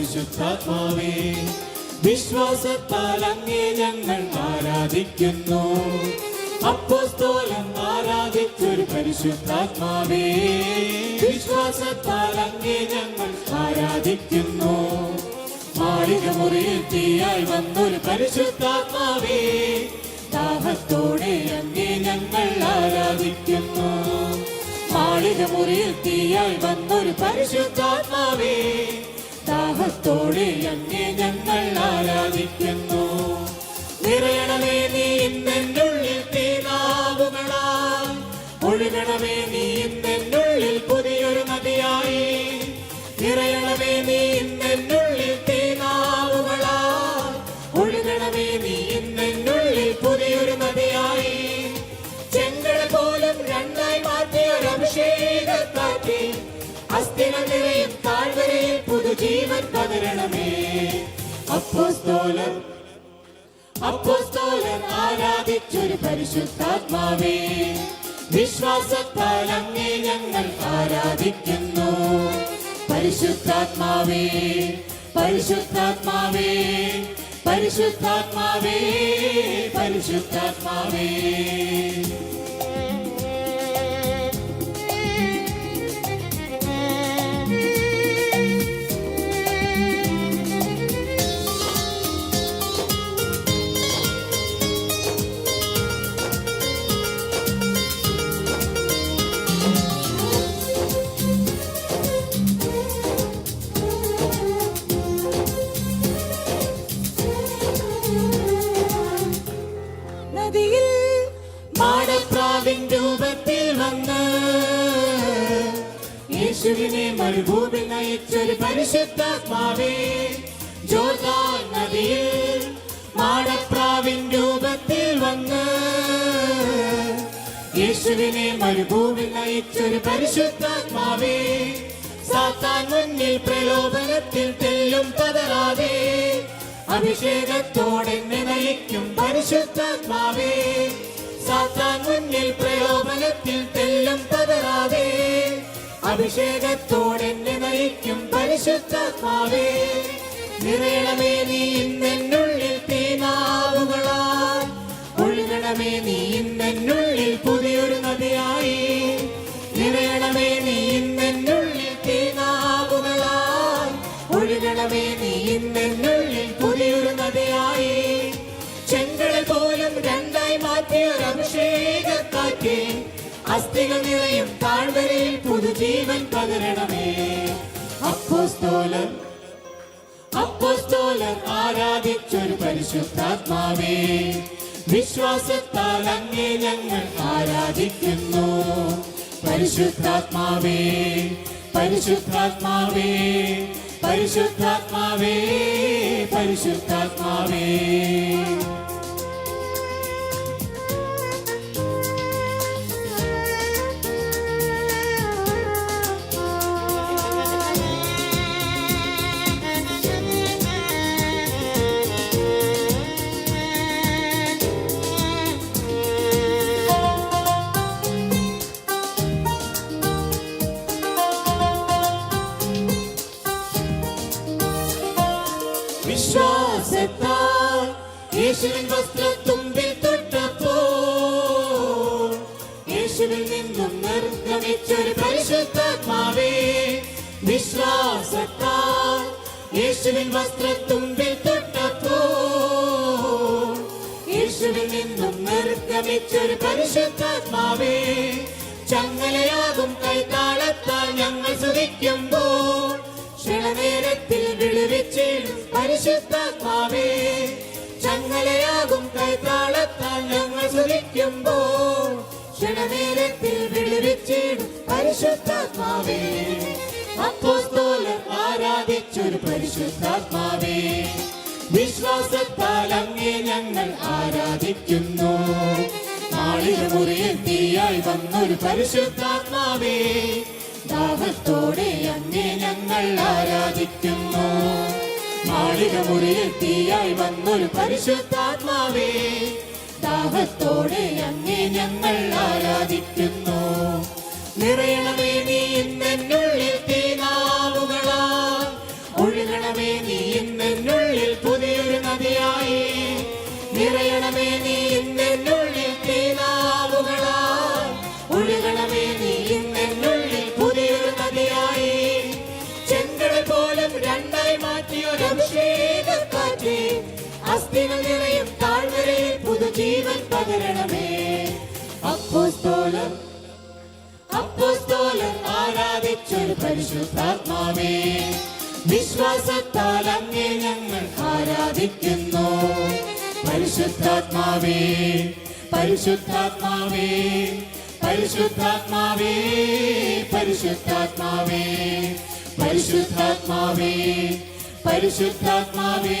പരിശുദ്ധാത്മാവേ വിശ്വാസത്താൽ അങ്ങേ ഞങ്ങൾ ആരാധിക്കുന്നു. അപ്പോസ്തോലൻ ആരാധിച്ചൊരു പരിശുദ്ധാത്മാവേ വിശ്വാസത്താൽ അങ്ങേ ഞങ്ങൾ ആരാധിക്കുന്നു. മാളിക മുറിയിൽ തീയായി വന്നൊരു പരിശുദ്ധാത്മാവേ ദാഹത്തോടെ അങ്ങേ ഞങ്ങൾ ആരാധിക്കുന്നു. മാളിക മുറിയിൽ തീയായി വന്നൊരു പരിശുദ്ധാത്മാവേ ദാഹത്തോടെ അങ്ങേ ഞങ്ങൾ ആരാധിക്കുന്നു. അപ്പോസ്തോലൻ അപ്പോസ്തോലൻ ആരാധിച്ചൊരു പരിശുദ്ധാത്മാവേ. വിശ്വാസത്താൽ ഞങ്ങൾ ആരാധിക്കുന്നു. പരിശുദ്ധാത്മാവേ പരിശുദ്ധാത്മാവേ പരിശുദ്ധാത്മാവേ പരിശുദ്ധാത്മാവേ. മാടപ്രാവിൻ രൂപത്തിൽ വന്ന് യേശുവിനെ മരുഭൂമി പരിശുദ്ധാത്മാവേ ജോർദാൻ നദിയിൽ മാടപ്രാവിൻ രൂപത്തിൽ വന്ന് യേശുവിനെ മരുഭൂമി പരിശുദ്ധാത്മാവേ സാത്താൻ മുന്നിൽ പ്രലോഭനത്തിൽ തെല്ലും പതറാതെ അഭിഷേകത്തോടെ നയിക്കും പരിശുദ്ധാത്മാവേ. സാത്താൻ മുന്നിൽ പ്രലോഭനത്തിൽ തെല്ലും പതറാതെ അഭിഷേകത്തോടെ എന്നെ നയിക്കും പരിശുദ്ധാത്മാവേ. നിറയണമേ നീ ഇന്നെന്നുള്ളിൽ തീനാവുകളാൽ. ഒഴുകണമേ നീ അഭിഷേകക്കാറ്റ് അസ്ഥികൾ നിറയും താഴ്വരയിൽ പുതുജീവൻ പകരണമേ. അപ്പോസ്തോലൻ അപ്പോസ്തോലൻ ആരാധിച്ചൊരു പരിശുദ്ധാത്മാവേ. വിശ്വാസത്താൽ അങ്ങേ ഞങ്ങൾ ആരാധിക്കുന്നു. പരിശുദ്ധാത്മാവേ പരിശുദ്ധാത്മാവേ പരിശുദ്ധാത്മാവേ പരിശുദ്ധാത്മാവേ. വിശ്വാസത്താൽ യേശുവിൻ നിന്നും നിർഗമിച്ചൊരു വിശ്വാസത്താൽ നിന്നും നിർഗമിച്ചൊരു ചങ്ങലയാകും കൈതാളത്താൽ ഞങ്ങൾ സുഖിക്കുമ്പോൾ ക്ഷണനേരത്തിൽ വിളിവിച്ചിടും പരിശുദ്ധാത്മാവേ. ചങ്ങലയാകും കൈത്താളത്താൽ ഞങ്ങൾ സുഖിക്കുമ്പോൾ ക്ഷണനേരത്തിൽ വിളിവിച്ചിടും പരിശുദ്ധാത്മാവേ. അപ്പോസ്തോലർ ആരാധിച്ചൊരു പരിശുദ്ധാത്മാവേ. വിശ്വാസത്താൽ അങ്ങേ ഞങ്ങൾ ആരാധിക്കുന്നു. നാളിലെ മുറിയിൽ വന്നൊരു പരിശുദ്ധാത്മാവേ. ദാഹത്തോടെ അങ്ങേ ഞങ്ങൾ ആരാധിക്കുന്നു. മാളിക മുറിയിൽ തീയായി വന്നൊരു പരിശുദ്ധാത്മാവേ ദാഹത്തോടെ അങ്ങേ ഞങ്ങൾ ആരാധിക്കുന്നു. നിറയണമേ നീ പുതുജീവൻ പകരണമേ. അപ്പോസ്തോലൻ അപ്പോസ്തോലൻ ആരാധിച്ചൊരു പരിശുദ്ധാത്മാവേ. വിശ്വാസത്താൽ അങ്ങേ ഞങ്ങൾ ആരാധിക്കുന്നു. പരിശുദ്ധാത്മാവേ പരിശുദ്ധാത്മാവേ പരിശുദ്ധാത്മാവേ പരിശുദ്ധാത്മാവേ പരിശുദ്ധാത്മാവേ പരിശുദ്ധാത്മാവേ